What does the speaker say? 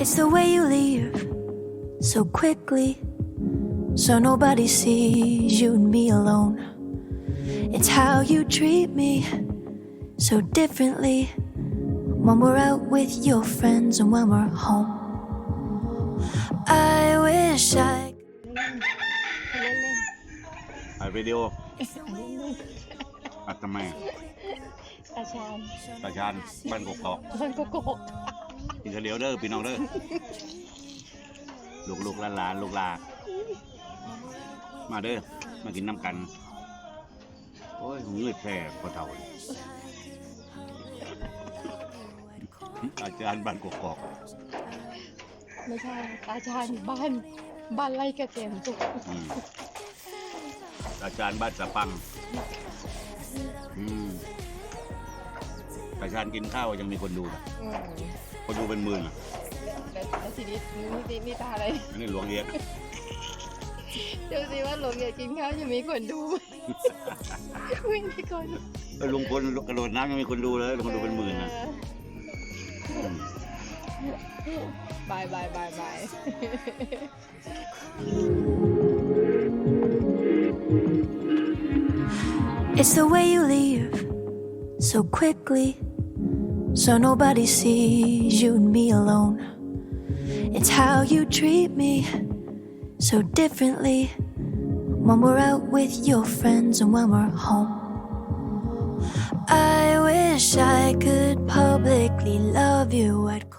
It's the way you leave so quickly, so nobody sees you and me alone. It's how you treat me so differently when we're out with your friends and when we're home. I wish I ถ่ายวิดีโออัดทำไม ตาชาญ ตาชานบ้านกกอก มันก็โกหก กินข้าวเหนียวเด้อพี่น้องเด้อลูกลูกหลานหลานลูกหลานมาเด้อมากินน้ำกัน โอ้ยเงืดแท้พอเท่าเลยอาจารย์บ้านกกอกไม่ใช่ตาชาญบ้านบ้านไร่เกษมสุขอืมอาจารย์บ้านสะปังอืมอาจารย์กินข้าวยังมีคนดูนะ อืม คนดูเป็นหมื่นอะแล้วแล้วทีนี้นี่นี่นี่ตาอะไร อันนี้หลวงเรียกดูสิว่าหลงอยากกินข้าวจะมีคนดูไหมไม่มีคนเออลุงพลกระโดดน้ำยังมีคนดูเลยคนดูเป็นหมื่นนะอืมบายบายบายบาย It's the way you leave so quickly, so nobody sees you and me alone. It's how you treat me so differently when we're out with your friends and when we're home. I wish I could publicly love you. I'd